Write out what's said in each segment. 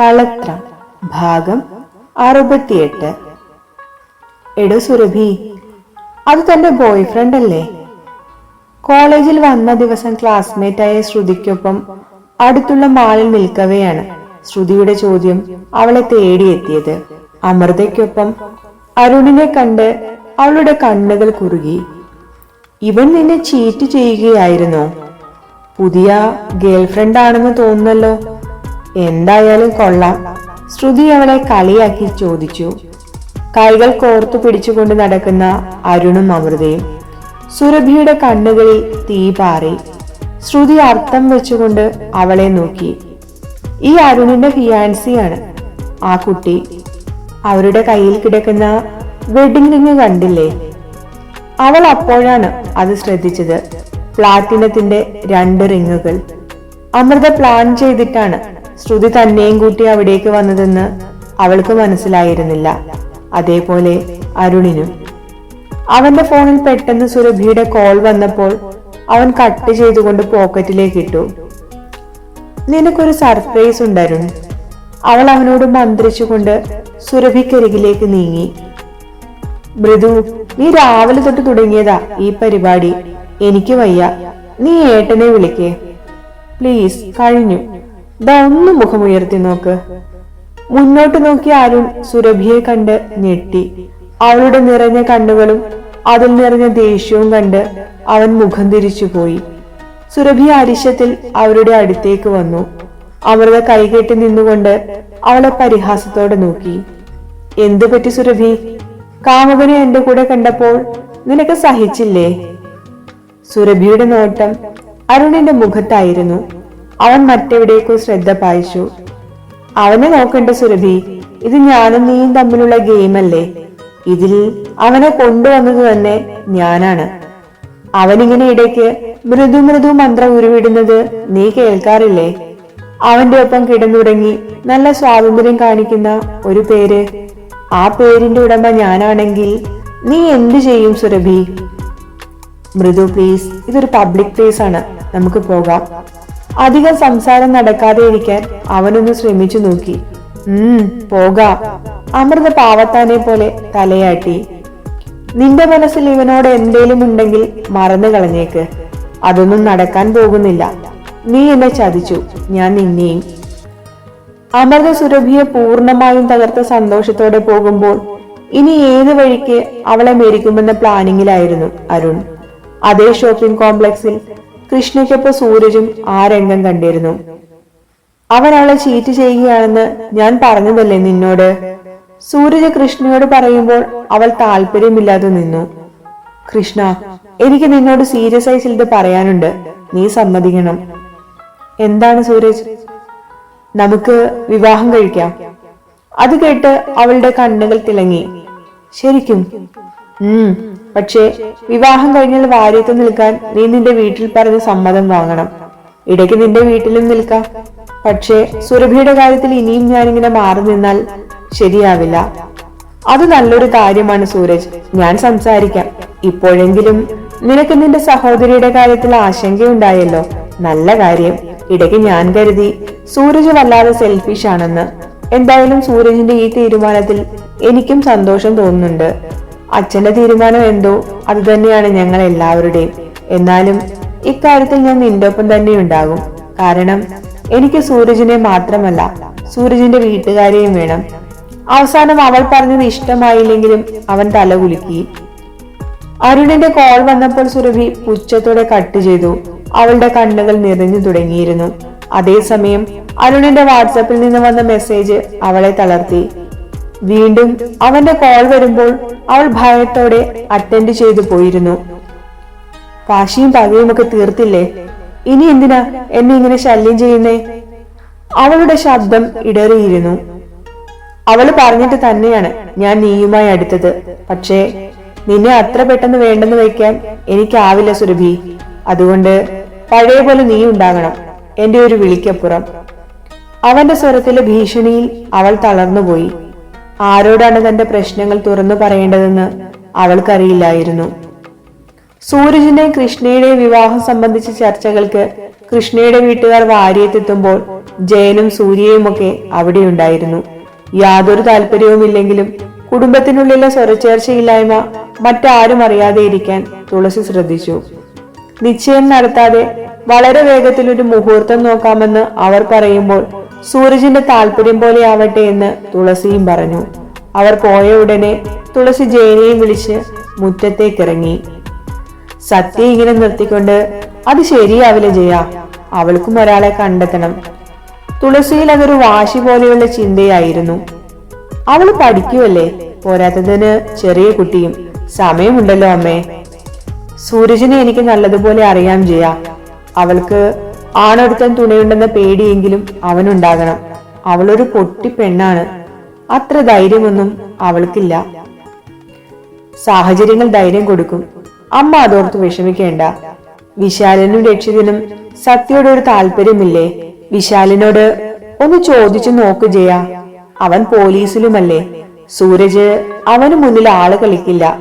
കളത്രം ഭാഗം അറുപത്തിയെട്ട്. എടോ സുരഭി അത് തന്റെ ബോയ് ഫ്രണ്ട് അല്ലേ? കോളേജിൽ വന്ന ദിവസം ക്ലാസ്മേറ്റായ ശ്രുതിക്കൊപ്പം അടുത്തുള്ള മാളിൽ നിൽക്കവെയാണ് ശ്രുതിയുടെ ചോദ്യം അവളെ തേടിയെത്തിയത്. അമൃതയ്ക്കൊപ്പം അരുണിനെ കണ്ട് അവളുടെ കണ്ണുകൾ കുറുകി. ഇവൻ നിന്നെ ചീറ്റ് ചെയ്യുകയായിരുന്നോ? പുതിയ ഗേൾഫ്രണ്ട് ആണെന്ന് തോന്നുന്നല്ലോ. എന്തായാലും കൊള്ളാം. ശ്രുതി അവളെ കളിയാക്കി ചോദിച്ചു. കൈകൾ കോർത്തു പിടിച്ചുകൊണ്ട് നടക്കുന്ന അരുണും അമൃതയും സുരഭിയുടെ കണ്ണുകളിൽ തീ പാറി. ശ്രുതി അർത്ഥം വെച്ചുകൊണ്ട് അവളെ നോക്കി. ഈ അരുണിന്റെ ഫിയാൻസിയാണ്. ആ കുട്ടി അവരുടെ കയ്യിൽ കിടക്കുന്ന വെഡിങ് റിങ് കണ്ടില്ലേ? അവൾ അപ്പോഴാണ് അത് ശ്രദ്ധിച്ചത്. പ്ലാറ്റിനത്തിന്റെ രണ്ട് റിങ്ങുകൾ. അമൃത പ്ലാൻ ചെയ്തിട്ടാണ് ശ്രുതി തന്നെയും കൂട്ടി അവിടേക്ക് വന്നതെന്ന് അവൾക്ക് മനസ്സിലായിരുന്നില്ല. അതേപോലെ അരുണിനും. അവന്റെ ഫോണിൽ പെട്ടെന്ന് സുരഭിയുടെ കോൾ വന്നപ്പോൾ അവൻ കട്ട് ചെയ്തുകൊണ്ട് പോക്കറ്റിലേക്ക് ഇട്ടു. നിനക്കൊരു സർപ്രൈസ് ഉണ്ട് അരുൺ. അവൾ അവനോട് മന്ത്രിച്ചുകൊണ്ട് സുരഭിക്കരികിലേക്ക് നീങ്ങി. മൃദു നീ രാവിലെ തൊട്ട് തുടങ്ങിയതാ ഈ പരിപാടി. എനിക്ക് വയ്യ. നീ ഏട്ടനെ വിളിക്കേ. പ്ലീസ് കഴിഞ്ഞു. ദാ ഒന്ന് മുഖമുയർത്തി നോക്ക്. മുന്നോട്ട് നോക്കി അരുൺ സുരഭിയെ കണ്ട് ഞെട്ടി. അവളുടെ നിറഞ്ഞ കണ്ണുകളും അതിൽ നിറഞ്ഞ ദേഷ്യവും കണ്ട് അവൻ മുഖം തിരിച്ചു പോയി. സുരഭി അരിശത്തിൽ അവരുടെ അടുത്തേക്ക് വന്നു. അമൃത കൈകെട്ടി നിന്നുകൊണ്ട് അവളെ പരിഹാസത്തോടെ നോക്കി. എന്തു പറ്റി സുരഭി? കാമുകനെ എന്റെ കൂടെ കണ്ടപ്പോൾ നിനക്ക് സഹിച്ചില്ലേ? സുരഭിയുടെ നോട്ടം അരുണിന്റെ മുഖത്തായിരുന്നു. അവൻ മറ്റെവിടേക്കോ ശ്രദ്ധ പായിച്ചു. അവനെ നോക്കണ്ട സുരഭി ഇത് ഞാനും നീയും തമ്മിലുള്ള ഗെയിമല്ലേ? ഇതിൽ അവനെ കൊണ്ടുവന്നത് തന്നെ ഞാനാണ്. അവനിങ്ങനെ ഇടയ്ക്ക് മൃദു മൃദു മന്ത്രം ഉരുവിടുന്നത് നീ കേൾക്കാറില്ലേ? അവന്റെ ഒപ്പം കിടന്നുറങ്ങി നല്ല സ്വാതന്ത്ര്യം കാണിക്കുന്ന ഒരു പേര്. ആ പേരിന്റെ ഉടമ ഞാനാണെങ്കിൽ നീ എന്തു ചെയ്യും സുരഭി? മൃദു പ്ലീസ് ഇതൊരു പബ്ലിക് പ്ലേസ് ആണ്. നമുക്ക് പോകാം. അധികം സംസാരം നടക്കാതെ ഇരിക്കാൻ അവനൊന്ന് ശ്രമിച്ചു നോക്കി. ഉം പോകാം. അമൃത പാവത്താനെ പോലെ തലയാട്ടി. നിന്റെ മനസ്സിൽ ഇവനോട് എന്തേലും ഉണ്ടെങ്കിൽ മറന്നു കളഞ്ഞേക്ക്. അതൊന്നും നടക്കാൻ പോകുന്നില്ല. നീ എന്നെ ചതിച്ചു. ഞാൻ നിന്നെയും. അമൃത സുരഭിയെ പൂർണമായും തകർത്ത സന്തോഷത്തോടെ പോകുമ്പോൾ ഇനി ഏത് വഴിക്ക് അവളെ മേരിക്കുമെന്ന പ്ലാനിങ്ങിലായിരുന്നു അരുൺ. അതേ ഷോപ്പിംഗ് കോംപ്ലക്സിൽ കൃഷ്ണയ്ക്കൊപ്പം സൂരജും ആ രംഗം കണ്ടിരുന്നു. അവൻ അവളെ ചീറ്റ് ചെയ്യുകയാണെന്ന് ഞാൻ പറഞ്ഞതല്ലേ നിന്നോട്? സൂരജ് കൃഷ്ണയോട് പറയുമ്പോൾ അവൾ താല്പര്യമില്ലാതെ നിന്നു. കൃഷ്ണ എനിക്ക് നിന്നോട് സീരിയസ് ആയി ചിലത് പറയാനുണ്ട്. നീ സമ്മതിക്കണം. എന്താണ് സൂരജ്? നമുക്ക് വിവാഹം കഴിക്കാം. അത് കേട്ട് അവളുടെ കണ്ണുകൾ തിളങ്ങി. ശരിക്കും പക്ഷേ വിവാഹം കഴിഞ്ഞാൽ വാര്യത്ത് നിൽക്കാൻ നീ നിന്റെ വീട്ടിൽ പറഞ്ഞ സമ്മതം വാങ്ങണം. ഇടയ്ക്ക് നിന്റെ വീട്ടിലും നിൽക്കാം. പക്ഷേ സുരഭിയുടെ കാര്യത്തിൽ ഇനിയും ഞാനിങ്ങനെ മാറി നിന്നാൽ ശരിയാവില്ല. അത് നല്ലൊരു കാര്യമാണ് സൂരജ്. ഞാൻ സംസാരിക്കാം. ഇപ്പോഴെങ്കിലും നിനക്ക് നിന്റെ സഹോദരിയുടെ കാര്യത്തിൽ ആശങ്കയുണ്ടായല്ലോ. നല്ല കാര്യം. ഇടയ്ക്ക് ഞാൻ കരുതി സൂരജ് വല്ലാതെ സെൽഫിഷ് ആണെന്ന്. എന്തായാലും സൂരജിന്റെ ഈ തീരുമാനത്തിൽ എനിക്കും സന്തോഷം തോന്നുന്നുണ്ട്. അച്ഛന്റെ തീരുമാനം എന്തോ? അത് തന്നെയാണ് ഞങ്ങൾ എല്ലാവരുടെയും എന്നാലും ഇക്കാര്യത്തിൽ ഞാൻ നിന്റെ ഒപ്പം തന്നെ ഉണ്ടാകും. കാരണം എനിക്ക് സൂരജിനെ മാത്രമല്ല സൂരജിന്റെ വീട്ടുകാരെയും വേണം. അവസാനം അവൾ പറഞ്ഞത് ഇഷ്ടമായില്ലെങ്കിലും അവൻ തല കുലുക്കി. അരുണിന്റെ കോൾ വന്നപ്പോൾ സുരഭി പുച്ഛത്തോടെ കട്ട് ചെയ്തു. അവളുടെ കണ്ണുകൾ നിറഞ്ഞു തുടങ്ങിയിരുന്നു. അതേസമയം അരുണിന്റെ വാട്സാപ്പിൽ നിന്ന് വന്ന മെസ്സേജ് അവളെ തളർത്തി. വീണ്ടും അവന്റെ കോൾ വരുമ്പോൾ അവൾ ഭയത്തോടെ അറ്റൻഡ് ചെയ്തു പോയിരുന്നു. വാശിയും പകയും ഒക്കെ തീർത്തില്ലേ? ഇനി എന്തിനാ എന്നെ ഇങ്ങനെ ശല്യം ചെയ്യുന്നേ? അവളുടെ ശബ്ദം ഇടറിയിരുന്നു. അവൾ പറഞ്ഞിട്ട് തന്നെയാണ് ഞാൻ നീയുമായി അടുത്തത്. പക്ഷേ നിന്നെ അത്ര പെട്ടെന്ന് വേണ്ടെന്ന് വയ്ക്കാൻ എനിക്കാവില്ല സുരഭി. അതുകൊണ്ട് പഴയ പോലെ നീ ഉണ്ടാകണം. എന്റെ ഒരു വിളിക്കപ്പുറം. അവന്റെ സ്വരത്തിലെ ഭീഷണിയിൽ അവൾ തളർന്നുപോയി. ആരോടാണ് തന്റെ പ്രശ്നങ്ങൾ തുറന്നു പറയേണ്ടതെന്ന് അവൾക്കറിയില്ലായിരുന്നു. സൂരജിനെ കൃഷ്ണയുടെ വിവാഹം സംബന്ധിച്ച ചർച്ചകൾക്ക് കൃഷ്ണയുടെ വീട്ടുകാർ വാരിയെത്തെത്തുമ്പോൾ ജയനും സൂര്യയും ഒക്കെ അവിടെയുണ്ടായിരുന്നു. യാതൊരു താല്പര്യവുമില്ലെങ്കിലും കുടുംബത്തിനുള്ളിലെ സ്വരച്ചേർച്ചയില്ലായ്മ മറ്റാരും അറിയാതെ ഇരിക്കാൻ തുളസി ശ്രദ്ധിച്ചു. നിശ്ചയം നടത്താതെ വളരെ വേഗത്തിൽ ഒരു മുഹൂർത്തം നോക്കാമെന്ന് അവർ പറയുമ്പോൾ സൂരജിന്റെ താല്പര്യം പോലെ ആവട്ടെ എന്ന് തുളസിയും പറഞ്ഞു. അവർ പോയ ഉടനെ തുളസി ജയനെയും വിളിച്ച് മുറ്റത്തേക്കിറങ്ങി. സത്യ ഇങ്ങനെ നിർത്തിക്കൊണ്ട് അത് ശരിയാവില്ല ജയ അവൾക്കും ഒരാളെ കണ്ടെത്തണം. തുളസിയിൽ അതൊരു വാശി പോലെയുള്ള ചിന്തയായിരുന്നു. അവൾ പഠിക്കുമല്ലേ പോരാത്തതിന് ചെറിയ കുട്ടിയും സമയമുണ്ടല്ലോ അമ്മേ. സൂരജിനെ എനിക്ക് നല്ലതുപോലെ അറിയാം ജയ. അവൾക്ക് ആണൊരുത്തൻ തുണയുണ്ടെന്ന പേടിയെങ്കിലും അവനുണ്ടാകണം. അവളൊരു പൊട്ടി പെണ്ണാണ്. അത്ര ധൈര്യമൊന്നും അവൾക്കില്ല. സാഹചര്യങ്ങൾ ധൈര്യം കൊടുക്കും. അമ്മ അതോർത്ത് വിഷമിക്കേണ്ട. വിശാലനും രക്ഷിതനും സത്യയോട് ഒരു താല്പര്യമില്ലേ? വിശാലിനോട് ഒന്ന് ചോദിച്ചു നോക്ക് ജയ. അവൻ പോലീസിലുമല്ലേ? സൂരജ് അവന് മുന്നിൽ ആൾ കളിക്കില്ല.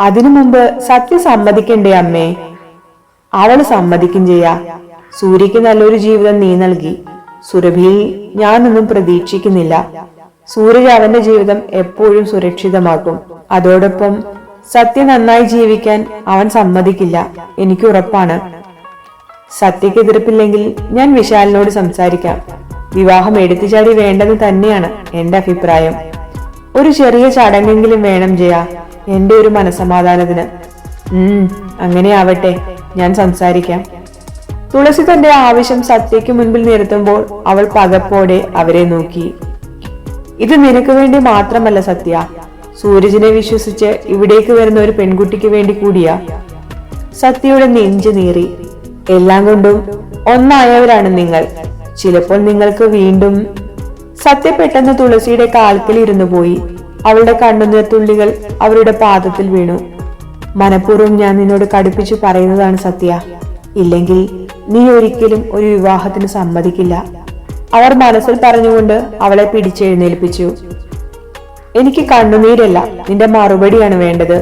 അതിനു മുമ്പ് സത്യ സമ്മതിക്കണ്ടേ അമ്മേ? അവൾ സമ്മതിക്കും ചെയ്യാ സൂര്യക്ക് നല്ലൊരു ജീവിതം നീ നൽകി. സുരഭിയിൽ ഞാനൊന്നും പ്രതീക്ഷിക്കുന്നില്ല. സൂര്യ അവന്റെ ജീവിതം എപ്പോഴും സുരക്ഷിതമാക്കും. അതോടൊപ്പം സത്യ നന്നായി ജീവിക്കാൻ അവൻ സമ്മതിക്കില്ല. എനിക്ക് ഉറപ്പാണ്. സത്യക്ക് എതിർപ്പില്ലെങ്കിൽ ഞാൻ വിശാലിനോട് സംസാരിക്കാം. വിവാഹം എടുത്തുചാടി വേണ്ടത് തന്നെയാണ് എന്റെ അഭിപ്രായം. ഒരു ചെറിയ ചടങ്ങെങ്കിലും വേണം ജയ എന്റെ ഒരു മനസമാധാനത്തിന് ഉം അങ്ങനെ ആവട്ടെ ഞാൻ സംസാരിക്കാം. തുളസി തന്റെ ആവശ്യം സത്യയ്ക്ക് മുൻപിൽ നിർത്തുമ്പോൾ അവൾ പകപ്പോടെ അവരെ നോക്കി. ഇത് നിനക്ക് വേണ്ടി മാത്രമല്ല സത്യ. സൂരജിനെ വിശ്വസിച്ച് ഇവിടേക്ക് വരുന്ന ഒരു പെൺകുട്ടിക്ക് വേണ്ടി കൂടിയാ. സത്യയുടെ നെഞ്ചു നീറി. എല്ലാം കൊണ്ടും ഒന്നായവരാണ് നിങ്ങൾ. ചിലപ്പോൾ നിങ്ങൾക്ക് വീണ്ടും സത്യ പെട്ടെന്ന് തുളസിയുടെ കാൽക്കൽ ഇരുന്നു പോയി. അവളുടെ കണ്ണുനീർ തുള്ളികൾ അവരുടെ പാദത്തിൽ വീണു. മനഃപൂർവം ഞാൻ നിന്നോട് കടുപ്പിച്ചു പറയുന്നതാണ് സത്യ. ഇല്ലെങ്കിൽ നീ ഒരിക്കലും ഒരു വിവാഹത്തിന് സമ്മതിക്കില്ല. അവർ മനസ്സിൽ പറഞ്ഞുകൊണ്ട് അവളെ പിടിച്ചെഴുന്നേൽപ്പിച്ചു. എനിക്ക് കണ്ണുനീരല്ല നിന്റെ മറുപടിയാണ് വേണ്ടത്.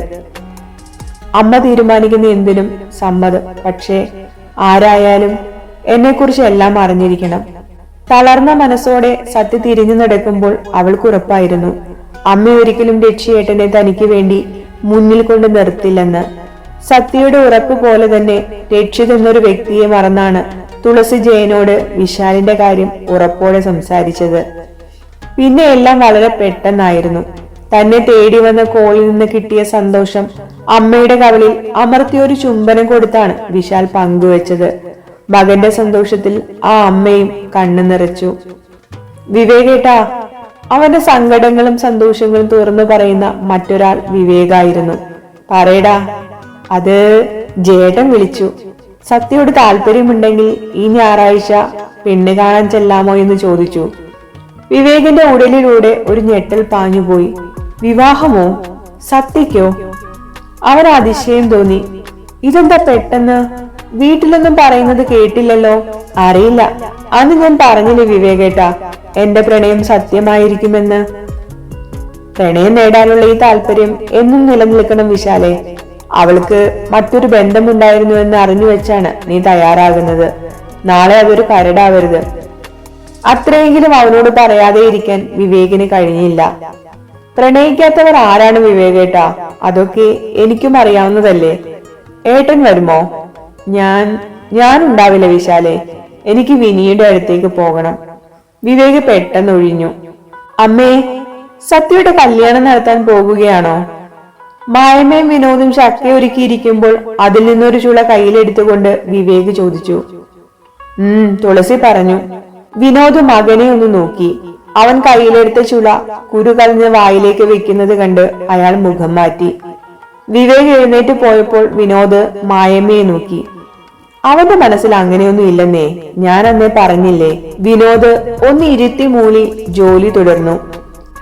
അമ്മ തീരുമാനിക്കുന്ന എന്തിനും സമ്മതം പക്ഷേ ആരായാലും എന്നെക്കുറിച്ച് എല്ലാം അറിഞ്ഞിരിക്കണം. തളർന്ന മനസ്സോടെ സത്യ തിരിഞ്ഞു നടക്കുമ്പോൾ അവൾക്ക് ഉറപ്പായിരുന്നു. അമ്മ ഒരിക്കലും രക്ഷിയേട്ടനെ തനിക്ക് വേണ്ടി മുന്നിൽ കൊണ്ട് നിർത്തില്ലെന്ന്. സത്യയുടെ ഉറപ്പ് പോലെ തന്നെ രക്ഷിത് എന്നൊരു വ്യക്തിയെ മറന്നാണ് തുളസി ജയനോട് വിശാലിന്റെ കാര്യം ഉറപ്പോടെ സംസാരിച്ചത്. പിന്നെ എല്ലാം വളരെ പെട്ടെന്നായിരുന്നു. തന്നെ തേടി വന്ന കോളിൽ നിന്ന് കിട്ടിയ സന്തോഷം അമ്മയുടെ കവളിൽ അമർത്തിയൊരു ചുംബനം കൊടുത്താണ് വിശാൽ പങ്കുവച്ചത്. മകന്റെ സന്തോഷത്തിൽ ആ അമ്മയും കണ്ണു നിറച്ചു. വിവേകേട്ടാ അവന്റെ സങ്കടങ്ങളും സന്തോഷങ്ങളും തുറന്നു പറയുന്ന മറ്റൊരാൾ വിവേകായിരുന്നു. പറയടാ അത് ജേട്ടൻ വിളിച്ചു. സത്യയോട് താല്പര്യമുണ്ടെങ്കിൽ ഈ ഞായറാഴ്ച പെണ്ണ് കാണാൻ ചെല്ലാമോ എന്ന് ചോദിച്ചു. വിവേകിന്റെ ഉടലിലൂടെ ഒരു ഞെട്ടൽ പാഞ്ഞുപോയി. വിവാഹമോ? സത്യക്കോ അവൻ അതിശയം തോന്നി. ഇതെന്താ പെട്ടെന്ന്? വീട്ടിലൊന്നും പറയുന്നത് കേട്ടില്ലല്ലോ? അറിയില്ല. അന്ന് ഞാൻ പറഞ്ഞില്ലേ വിവേകേട്ടാ എന്റെ പ്രണയം സത്യമായിരിക്കുമെന്ന്. പ്രണയം നേടാനുള്ള ഈ താല്പര്യം എന്നും നിലനിൽക്കണം വിശാലെ. അവൾക്ക് മറ്റൊരു ബന്ധമുണ്ടായിരുന്നു എന്ന് അറിഞ്ഞു വെച്ചാണ് നീ തയ്യാറാകുന്നത്. നാളെ അതൊരു കരടാവരുത്. അത്രയെങ്കിലും അവനോട് പറയാതെ ഇരിക്കാൻ വിവേകിന് കഴിഞ്ഞില്ല. പ്രണയിക്കാത്തവർ ആരാണ് വിവേകേട്ടാ? അതൊക്കെ എനിക്കും അറിയാവുന്നതല്ലേ? ഏട്ടൻ വരുമോ? ഞാൻ ഞാൻ ഉണ്ടാവില്ല വിശാലെ. എനിക്ക് വിനിയുടെ അടുത്തേക്ക് പോകണം. വിവേക് പെട്ടെന്ന് ഒഴിഞ്ഞു അമ്മേ സത്യയുടെ കല്യാണം നടത്താൻ പോകുകയാണോ? മായമയും വിനോദും ശക്തി ഒരുക്കിയിരിക്കുമ്പോൾ അതിൽ നിന്നൊരു ചുള കയ്യിലെടുത്തുകൊണ്ട് വിവേക് ചോദിച്ചു. ഉം തുളസി പറഞ്ഞു. വിനോദ് മകനെ ഒന്ന് നോക്കി. അവൻ കയ്യിലെടുത്ത ചുള കുരു കളഞ്ഞ് വായിലേക്ക് വെക്കുന്നത് കണ്ട് അയാൾ മുഖം മാറ്റി. വിവേക് എഴുന്നേറ്റ് പോയപ്പോൾ വിനോദ് മായമ്മയെ നോക്കി. അവന്റെ മനസ്സിൽ അങ്ങനെയൊന്നും ഇല്ലെന്നേ ഞാൻ അന്നേ പറഞ്ഞില്ലേ. വിനോദ് ഒന്ന് ഇരുത്തി മൂളി ജോലി തുടർന്നു.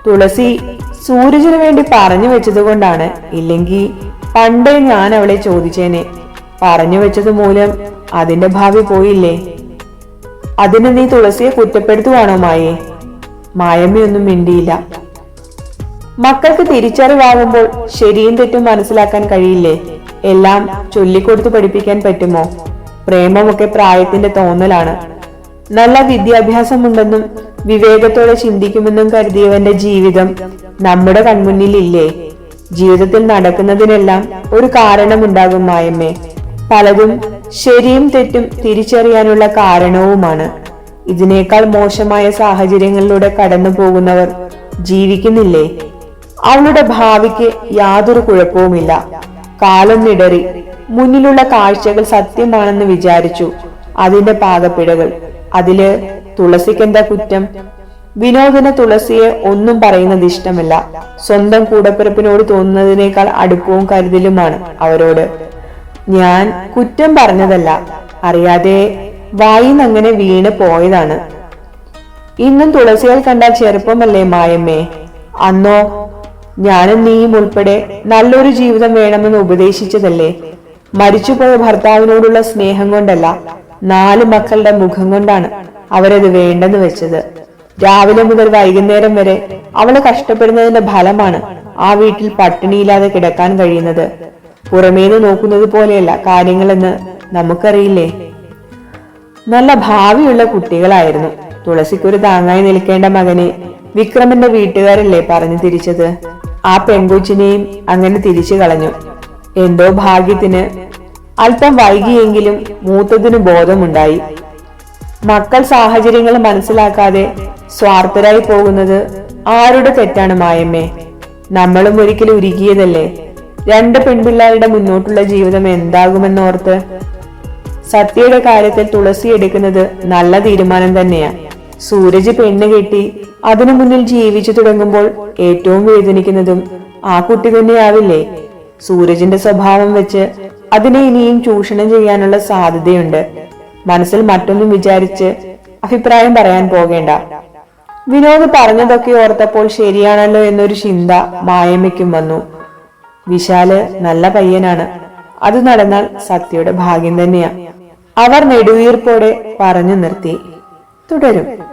തുളസി സൂരജിന് വേണ്ടി പറഞ്ഞു വെച്ചത് കൊണ്ടാണ്. ഇല്ലെങ്കിൽ പണ്ടേ ഞാൻ അവളെ ചോദിച്ചേനെ. പറഞ്ഞു വെച്ചത് മൂലം അതിന്റെ ഭാവി പോയില്ലേ? അതിന് നീ തുളസിയെ കുറ്റപ്പെടുത്തുവാണോ മായേ? മായമ്മയൊന്നും മിണ്ടിയില്ല. മക്കൾക്ക് തിരിച്ചറിവാകുമ്പോൾ ശരിയും തെറ്റും മനസ്സിലാക്കാൻ കഴിയില്ലേ? എല്ലാം ചൊല്ലിക്കൊടുത്ത് പഠിപ്പിക്കാൻ പറ്റുമോ? പ്രേമമൊക്കെ പ്രായത്തിന്റെ തോന്നലാണ്. നല്ല വിദ്യാഭ്യാസമുണ്ടെന്നും വിവേകത്തോടെ ചിന്തിക്കുമെന്നും കരുതിയവന്റെ ജീവിതം നമ്മുടെ കൺമുന്നിലില്ലേ? ജീവിതത്തിൽ നടക്കുന്നതിനെല്ലാം ഒരു കാരണമുണ്ടാകും മായമ്മേ. പലതും ശരിയും തെറ്റും തിരിച്ചറിയാനുള്ള കാരണവുമാണ്. ഇതിനേക്കാൾ മോശമായ സാഹചര്യങ്ങളിലൂടെ കടന്നു പോകുന്നവർ ജീവിക്കുന്നില്ലേ? അവളുടെ ഭാവിക്ക് യാതൊരു കുഴപ്പവുമില്ല. കാലം നിടറി മുന്നിലുള്ള കാഴ്ചകൾ സത്യമാണെന്ന് വിചാരിച്ചു അതിന്റെ പാകപ്പിഴകൾ. അതിൽ തുളസിക്കെന്താ കുറ്റം? വിനോദിന് തുളസിയെ ഒന്നും പറയുന്നത് ഇഷ്ടമല്ല. സ്വന്തം കൂടപ്പിറപ്പിനോട് തോന്നുന്നതിനേക്കാൾ അടുപ്പവും കരുതലുമാണ് അവരോട്. ഞാൻ കുറ്റം പറഞ്ഞതല്ല അറിയാതെ വായി അങ്ങനെ വീണ് പോയതാണ്. ഇന്നും തുളസിയാൽ കണ്ട ചെറുപ്പമല്ലേ മായമ്മേ? അന്നോ ഞാനും നീയും ഉൾപ്പെടെ നല്ലൊരു ജീവിതം വേണമെന്ന് ഉപദേശിച്ചതല്ലേ? മരിച്ചുപോയ ഭർത്താവിനോടുള്ള സ്നേഹം കൊണ്ടല്ല നാല് മക്കളുടെ മുഖം കൊണ്ടാണ് അവരത് വേണ്ടെന്ന് വെച്ചത്. രാവിലെ മുതൽ വൈകുന്നേരം വരെ അവൾ കഷ്ടപ്പെടുന്നതിന്റെ ഫലമാണ് ആ വീട്ടിൽ പട്ടിണിയില്ലാതെ കിടക്കാൻ കഴിയുന്നത്. പുറമേന്ന് നോക്കുന്നത് പോലെയല്ല കാര്യങ്ങളെന്ന് നമുക്കറിയില്ലേ? നല്ല ഭാവിയുള്ള കുട്ടികളായിരുന്നു. തുളസിക്കൊരു താങ്ങായി നിൽക്കേണ്ട മകനെ വിക്രമന്റെ വീട്ടുകാരല്ലേ പറഞ്ഞു തിരിച്ചത്. ആ പെൺകൊച്ചിനെയും അങ്ങനെ തിരിച്ചു കളഞ്ഞു. എന്തോ ഭാഗ്യത്തിന് അല്പം വൈകിയെങ്കിലും മൂത്തതിന് ബോധമുണ്ടായി. മക്കൾ സാഹചര്യങ്ങൾ മനസ്സിലാക്കാതെ സ്വാർത്ഥരായി പോകുന്നത് ആരുടെ തെറ്റാണ് മായമ്മേ നമ്മളും ഒരിക്കലും ഉരുകിയതല്ലേ? രണ്ട് പെൺപിള്ളാരുടെ മുന്നോട്ടുള്ള ജീവിതം എന്താകുമെന്നോർത്ത് സത്യയുടെ കാര്യത്തിൽ തുളസി എടുക്കുന്നത് നല്ല തീരുമാനം തന്നെയാ. സൂരജ് പെണ്ണ് കെട്ടി അതിനു മുന്നിൽ ജീവിച്ചു തുടങ്ങുമ്പോൾ ഏറ്റവും വേദനിക്കുന്നതും ആ കുട്ടി തന്നെയാവില്ലേ? സൂരജിന്റെ സ്വഭാവം വെച്ച് അതിനെ ഇനിയും ചൂഷണം ചെയ്യാനുള്ള സാധ്യതയുണ്ട്. മനസ്സിൽ മറ്റൊന്നും വിചാരിച്ച് അഭിപ്രായം പറയാൻ പോകേണ്ട. വിനോദ് പറഞ്ഞതൊക്കെ ഓർത്തപ്പോൾ ശരിയാണല്ലോ എന്നൊരു ചിന്ത മായമ്മയ്ക്കും വന്നു. വിശാൽ നല്ല പയ്യനാണ്. അത് നടന്നാൽ സത്യയുടെ ഭാഗ്യം തന്നെയാ. അവർ നെടുവീർപ്പോടെ പറഞ്ഞു നിർത്തി. തുടരും.